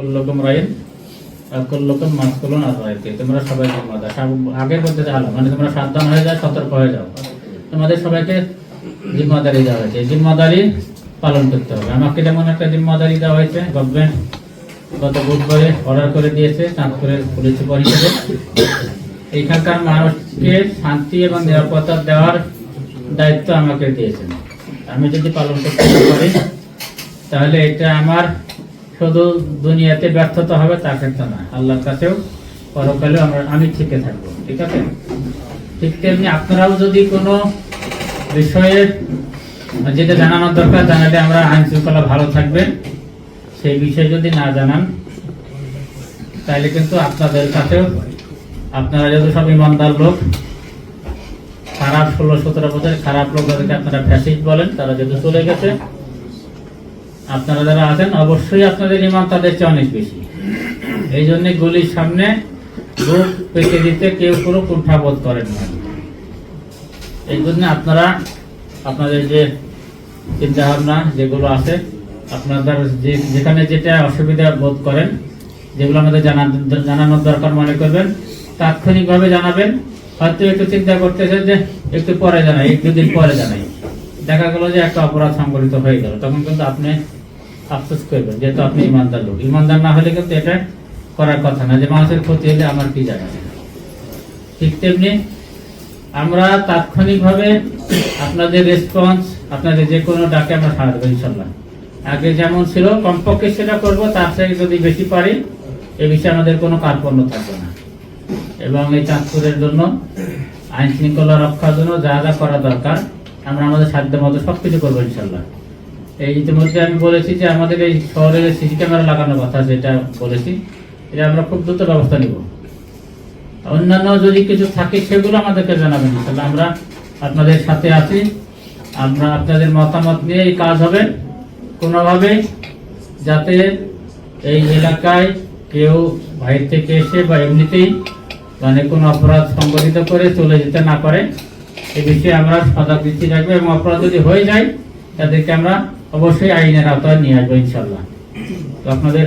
কুল্লুকুম আর তোমরা সবাই মানে তোমরা সাবধান হয়ে যাও, সতর্ক হয়ে যাও। তোমাদের সবাইকে জিম্মাদারি দেওয়া হয়েছে। জিম্মাদারি পালন করতে হবে। আমাকে যেমন একটা জিম্মাদারি দেওয়া হয়েছে গত অর্ডার করে দিয়েছে সুপার হিসেবে এইখানকার মানুষকে শান্তি এবং নিরাপত্তা দেওয়ার দায়িত্ব আমাকে দিয়েছেন। আমি যদি পালন করতে পারি, তাহলে এটা আমার শুধু দুনিয়াতে ব্যর্থতা হবে তা কিন্তু না। আল্লাহর কাছেও পরকালেও আমরা, আমি ঠিকই থাকব, ঠিক আছে? ঠিক তেমনি আপনারাও যদি কোনো বিষয়ে যেটা জানানোর দরকার, জানালে আমরা আইন শৃঙ্খলা ভালো থাকবে। সেই বিষয়ে যদি না জানান, তাহলে কিন্তু আপনাদের কাছেও, আপনারা যেহেতু সব ইমানদার লোক, খারাপ ষোলো সতেরো বছর খারাপ লোক যাদেরকে আপনারা ফ্যাসিস্ট বলেন, তারা যেহেতু চলে গেছে আপনারা যারা আছেন, অবশ্যই আপনাদের ইমান তাদের চেয়ে অনেক বেশি। এই জন্য গুলির সামনে বুক পেতে দিতে কেউ কোনো কুণ্ঠাবোধ করেন না। এই জন্য আপনারা আপনাদের যে চিন্তা ভাবনা যেগুলো আছে, আপনাদের যে যেখানে যেটা অসুবিধা বোধ করেন, যেগুলো আমাদের জানান, জানানোর দরকার মনে করবেন, তাৎক্ষণিকভাবে জানাবেন। হয়তো একটু চিন্তা করতেছে যে একটু পরে জানাই, একটু দিন পরে জানাই। দেখা গেল যে একটা অপরাধ সংঘটিত হয়ে গেল। তখন কিন্তু আপনি আফসোস করবেন যেহেতু আপনি ইমানদার লোক। ইমানদার না হলে কিন্তু এটা করার কথা না যে মানুষের ক্ষতি হলে আমার কি জানা ঠিক তেমনি আমরা তাৎক্ষণিকভাবে আপনাদের রেসপন্স আপনাদের যে কোনো ডাকে আমরা সাড়া দেবো ইনশাল্লাহ আগে যেমন ছিল, কমপক্ষে সেটা করব, তার থেকে যদি বেশি পারি, এ বিষয়ে আমাদের কোনো কার্পণ্য থাকবে না। এবং এই চাঁদপুরের জন্য আইন শৃঙ্খলা রক্ষার জন্য যা যা করা দরকার আমরা আমাদের সাধ্য মতো সব কিছু করব ইনশাল্লাহ। এই ইতিমধ্যে আমি বলেছি যে আমাদের এই শহরে সিসি ক্যামেরা লাগানোর কথা যেটা বলেছি, এটা আমরা খুব দ্রুত ব্যবস্থা নিব। অন্যান্য যদি কিছু থাকে সেগুলো আমাদেরকে জানাবেন ইনশাল্লাহ। আমরা আপনাদের সাথে আছি, আমরা আপনাদের মতামত নিয়ে এই কাজ হবে। কোনোভাবে যাতে এই এলাকায় কেউ বাইরে থেকে এসে বা এমনিতেই মানে কোনো অপরাধ সংগঠিত করে চলে যেতে না পারে। এ বিষয়ে আমরা সজাগ দৃষ্টি রাখব এবং অপরাধ যদি হয়ে যায়, তাদেরকে আমরা অবশ্যই আইনের আওতায় নিয়ে আসব ইনশাল্লাহ তো আপনাদের